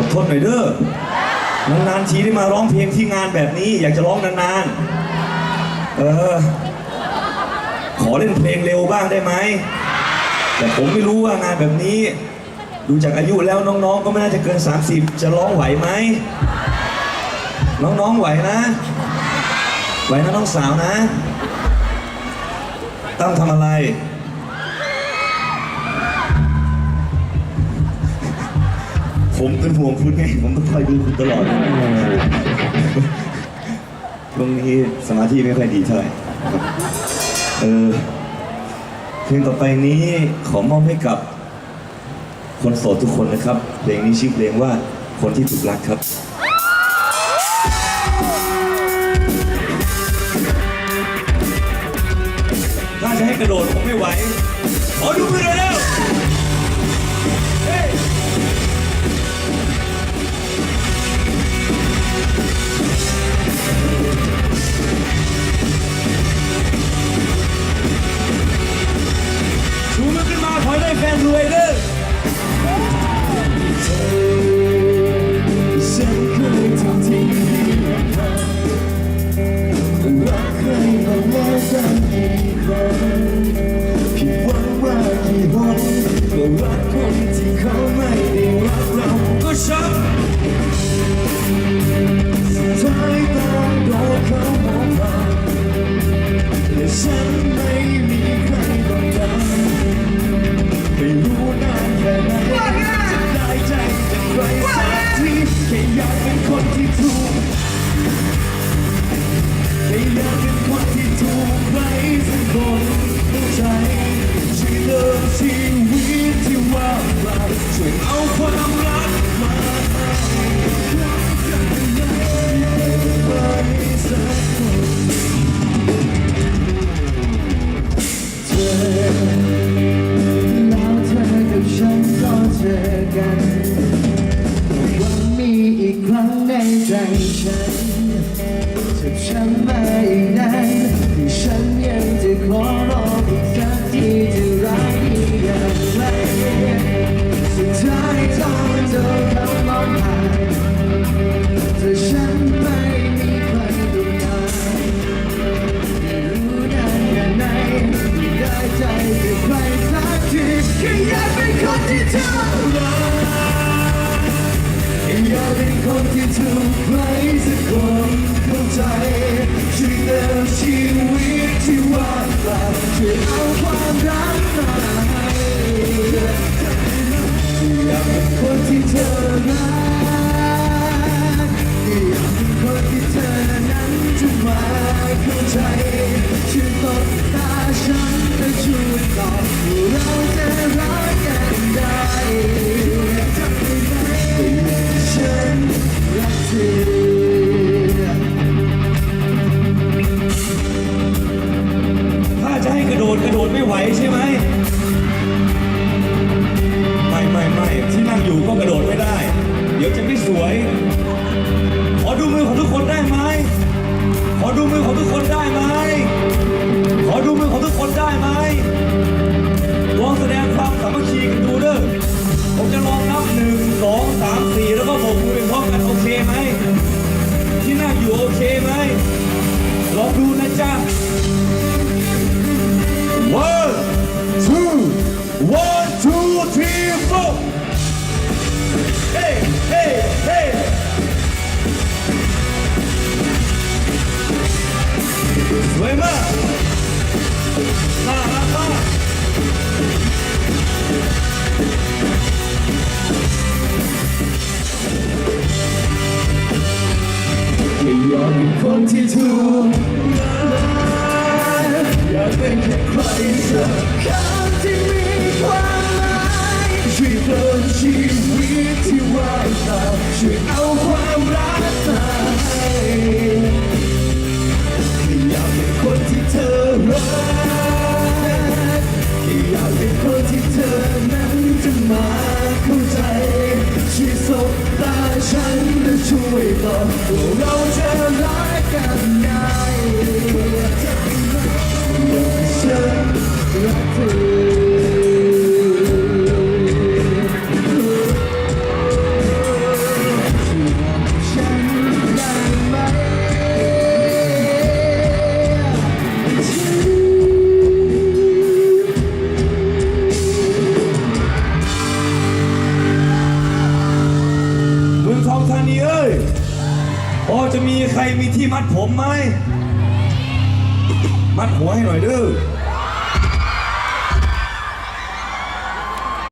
อดทนหน่อยเด้อนานๆทีได้มาร้องเพลงที่งานแบบนี้ อยากจะร้องนานๆ เออ ขอเล่นเพลงเร็วบ้างได้ไหม แต่ผมไม่รู้ว่างานแบบนี้ ดูจากอายุแล้วน้องๆ ก็ไม่น่าจะเกิน 30 จะร้องไหวไหม น้องๆ ไหวนะ ไหวนะน้องสาวนะ ตั้มทำอะไร ผมเป็นห่วงคุณไงผมต้องคอยดูคุณตลอดช่วงนี้สมาธิไม่ค่อยดีเท่าไหร่ครับเออเพลงต่อไปนี้ขอมอบให้กับ คนโสดทุกคนนะครับ เพลงนี้ชื่อเพลงว่าคนที่ถูกรักครับถ้าจะให้กระโดดคงไม่ไหว ขอดูมือหน่อยเร็ว ขึ้นมาขอให้ได้แฟนรวยเด้อฉันเคยทำทิ้งรักใครมาแล้วกันอีกครั้ง ค่ไหนจะได้ใจจากใครสักทีแค่อยากเป็นคนที่ถูก รักอยากเป็นคนที่ถูกใครสักคนเข้าใจช่วยเติมชีวิตที่ว่างเปล่าช่วยเอาความรักมาให้อยากเป็นคนที่เธอรักอยากเป็นคนที่เธอนั้นจะมาเข้าใจ ไหวใช่ไหมไม่ไม่ไม่ที่นั่งอยู่ก็กระโดดไม่ได้ เดี๋ยวจะไม่สวย ขอดูมือของทุกคนได้ไหมขอดูมือของทุกคนได้ไหมขอดูมือของทุกคนได้ไหมลองแสดงความสามัคคีกันดูเด้อผมจะลองนับหนึ่งสองสามสี่แล้วก็บอกมือเป็นพร้อมกันโอเคไหมที่นั่งอยู่โอเคไหมลองดูนะจ๊ะ สวยมากน่ารักมากแค่อยากเป็นคนที่ถูกอยากเป็นแค่ใครสักคน ที่เธอนั้นจะมาเข้าใจชีสบตาฉันและช่วยบอกว่าเรา โอจะมีใครมีที่มัดผมไหม มัดหัวให้หน่อยเด้อ